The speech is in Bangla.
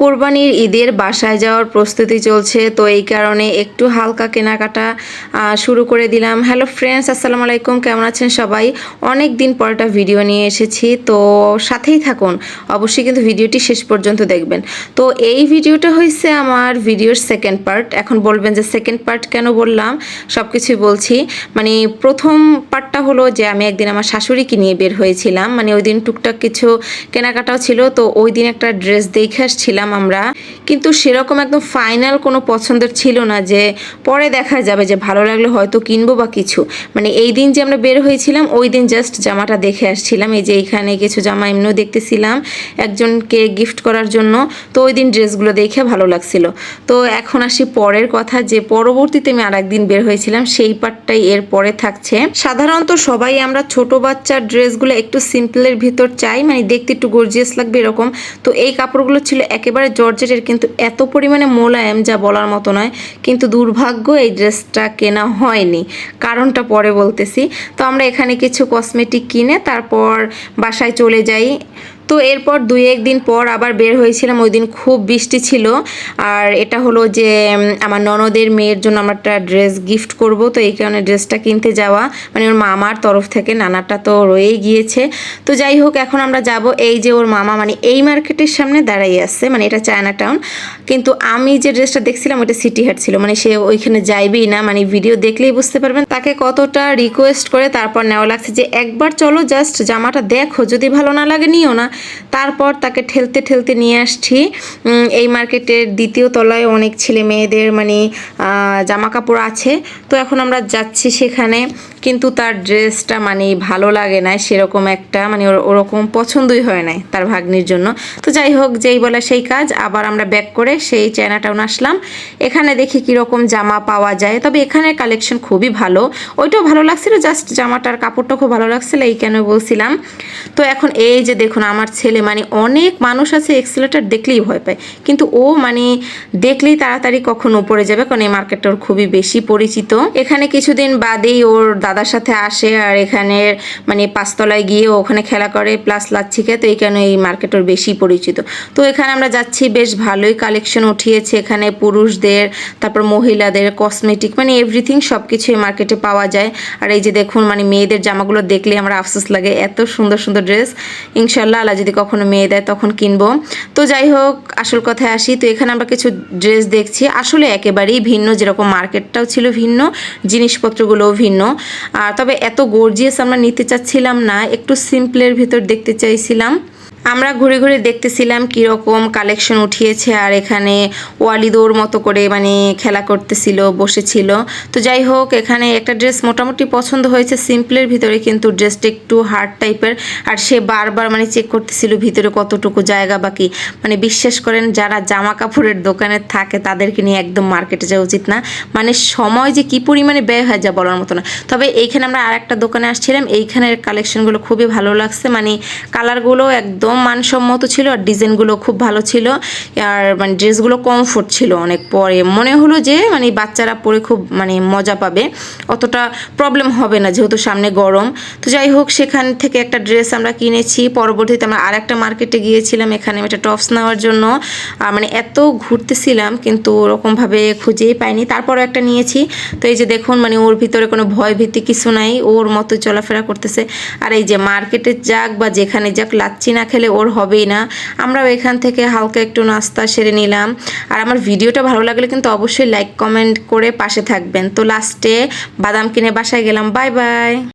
কোরবানির ঈদের বাসায় যাওয়ার প্রস্তুতি চলছে, তো এই কারণে একটু হালকা কেনাকাটা শুরু করে দিলাম। হ্যালো ফ্রেন্ডস আসসালামু আলাইকুম, কেমন আছেন সবাই? অনেক দিন পর একটা ভিডিও নিয়ে এসেছি, তো সাথেই থাকুন। অবশ্যই কিন্তু ভিডিওটি শেষ পর্যন্ত দেখবেন। তো এই ভিডিওটা হয়েছে আমার ভিডিওর সেকেন্ড পার্ট এখন বলবেন যে সেকেন্ড পার্ট কেন বললাম? সব কিছুই বলছি। মানে প্রথম পার্টটা হলো যে আমি একদিন আমার শাশুড়িকে নিয়ে বের হয়েছিলাম। মানে ওই দিন টুকটাক কিছু কেনাকাটাও ছিল, তো ওই দিন একটা ড্রেস দেখে আসছিলাম। আমরা। কিন্তু সেরকম একদম ফাইনাল কোনো পছন্দের ছিল না যে পরে দেখা যাবে যে ভালো লাগলে হয়তো কিনবো বা কিছু। মানে এই দিন যে আমরা বের হয়েছিলাম, ওই দিন জাস্ট জামাটা দেখে আসছিলাম। এই যে এইখানে কিছু জামা এমনিও দেখতেছিলাম একজনকে গিফট করার জন্য। তো ওই দিন ড্রেসগুলো দেখে ভালো লাগছিল। তো এখন আসি পরের কথা, যে পরবর্তীতে আমি আর একদিন বের হয়েছিলাম, সেই পার্টটাই এর পরে থাকছে। সাধারণত সবাই আমরা ছোট বাচ্চার ড্রেসগুলো একটু সিম্পলের ভিতর চাই মানে দেখতে একটু গর্জিয়াস লাগবে এরকম। তো এই কাপড়গুলো ছিল একেবারে জর্জেটের কিন্তু এত পরিমাণে মোলায়েম যা বলার মতো নয়, কিন্তু দুর্ভাগ্য এই ড্রেসটা কেনা হয়নি। কারণটা পরে বলতেছি। তো আমরা এখানে কিছু কসমেটিক কিনে তারপর বাসায় চলে যাই। তো এরপর দুই একদিন পর আবার বের হয়েছিলাম, ওই দিন খুব বৃষ্টি ছিল। আর এটা হলো যে আমার ননদের মেয়ের জন্য আমরা একটা ড্রেস গিফট করব। তো এই কারণে ড্রেসটা কিনতে যাওয়া মানে ওর মামার তরফ থেকে, নানাটা তো রয়েই গিয়েছে। তো যাই হোক, এখন আমরা যাব এই যে ওর মামা মানে এই মার্কেটের সামনে দাঁড়াই আছে মানে এটা চায়না টাউন কিন্তু আমি যে ড্রেসটা দেখছিলাম ওটা সিটি হাট ছিল মানে সে ওইখানে যাইবেই না মানে ভিডিও দেখলেই বুঝতে পারবেন। তাকে কতটা রিকোয়েস্ট করে, তারপর নেওয়া লাগছে যে, একবার চলো জাস্ট জামাটা দেখো, যদি ভালো না লাগে, নিও না। তারপর তাকে ঠেলতে ঠেলতে নিয়ে আসছি। এই মার্কেটের দ্বিতীয় তলায় অনেক ছেলে মেয়েদের মানে জামা কাপড় আছে। তো এখন আমরা যাচ্ছি সেখানে। কিন্তু তার ড্রেসটা মানে ভালো লাগে না সেরকম একটা মানে ওর- ওরকম পছন্দই হয় নাই তার ভাগ্নির জন্য। তো যাই হোক, যেই বলা সেই কাজ, আবার আমরা ব্যাক করে সেই চায়না টাউন আসলাম। এখানে দেখি কীরকম জামা পাওয়া যায়, তবে এখানে কালেকশন খুবই ভালো। ওইটাও ভালো লাগছিল জাস্ট জামাটার কাপড়টা খুব ভালো লাগছিল, এই কেন বলছিলাম। তো এখন এই যে দেখুন, আমার ছেলে মানে অনেক মানুষ আছে এক্সেলেটার দেখলেই ভয় পায়। কিন্তু ও মানে দেখলেই তাড়াতাড়ি কখন উপরে যাবে, কারণ এই মার্কেটটা ওর খুবই বেশি পরিচিত। এখানে কিছুদিন বাদেই ওর দাদার সাথে আসে আর এখানে মানে পাঁচতলায় গিয়ে ওখানে খেলা করে প্লাস লাচ্ছিকে, তো এই কেন এই মার্কেট ওর বেশি পরিচিত। তো এখানে আমরা যাচ্ছি, বেশ ভালোই কালেকশন উঠিয়েছে এখানে পুরুষদের, তারপর মহিলাদের কসমেটিক মানে এভরিথিং সব কিছু এই মার্কেটে পাওয়া যায়। আর এই যে দেখুন মানে মেয়েদের জামাগুলো দেখলে আমার আফসোস লাগে, এত সুন্দর সুন্দর ড্রেস ইনশাল্লাহ আল্লাহ যদি কখনো মেয়ে দেয় তখন কিনবো। তো যাই হোক, আসল কথায় আসি, তো এখানে আমরা কিছু ড্রেস দেখছি। আসলে একেবারেই ভিন্ন, যেরকম মার্কেটটাও ছিল ভিন্ন, জিনিসপত্রগুলোও ভিন্ন। আর তবে এত গর্জিয়াস আমরা নিতে চাচ্ছিলাম না একটু সিম্পলের ভেতর দেখতে চাইছিলাম। আমরা ঘুরে ঘুরে দেখতেছিলাম কীরকম কালেকশন উঠিয়েছে আর এখানে ওয়ালিদোর মতো করে মানে খেলা করতেছিল, বসেছিল। তো যাই হোক, এখানে একটা ড্রেস মোটামুটি পছন্দ হয়েছে সিম্পলের ভিতরে কিন্তু ড্রেসটা একটু হার্ড টাইপের আর সে বারবার মানে চেক করতেছিল ভিতরে কতটুকু জায়গা বাকি। মানে বিশ্বাস করেন, যারা জামা কাপড়ের দোকানে থাকে, তাদেরকে নিয়ে একদম মার্কেটে যাওয়া উচিত না। মানে সময় যে কি পরিমাণে ব্যয় হয়, যা বলার মতো না। তবে এইখানে আমরা আর একটা দোকানে আসছিলাম, এইখানের কালেকশনগুলো খুবই ভালো লাগছে। মানে কালারগুলো একদম মানসম্মত ছিল আর ডিজাইনগুলো খুব ভালো ছিল। আর মানে ড্রেসগুলো কমফোর্ট ছিল অনেক পরে। মনে হলো যে মানে বাচ্চারা পরে খুব মানে মজা পাবে। অতটা প্রবলেম হবে না যেহেতু সামনে গরম। তো যাই হোক, সেখান থেকে একটা ড্রেস আমরা কিনেছি। পরবর্তীতে আমরা আর একটা মার্কেটে গিয়েছিলাম। এখানে একটা টপস নেওয়ার জন্য। মানে এত ঘুরতেছিলাম কিন্তু ওরকমভাবে খুঁজেই পাইনি। তারপরও একটা নিয়েছি। তো এই যে দেখুন মানে ওর ভিতরে কোনো ভয় ভীতি কিছু নাই। ওর মতো চলাফেরা করতেছে। আর এই যে মার্কেটে যাক বা যেখানে যাক, লাচ্ছি না খেলে ওর হবেই না। আমরাও এখান থেকে হালকা একটু নাস্তা সেরে নিলাম। আর আমার ভিডিওটা ভালো লাগলে কিন্তু অবশ্যই লাইক কমেন্ট করে পাশে থাকবেন। তো লাস্টে বাদাম কিনে বাসায় গেলাম। Bye bye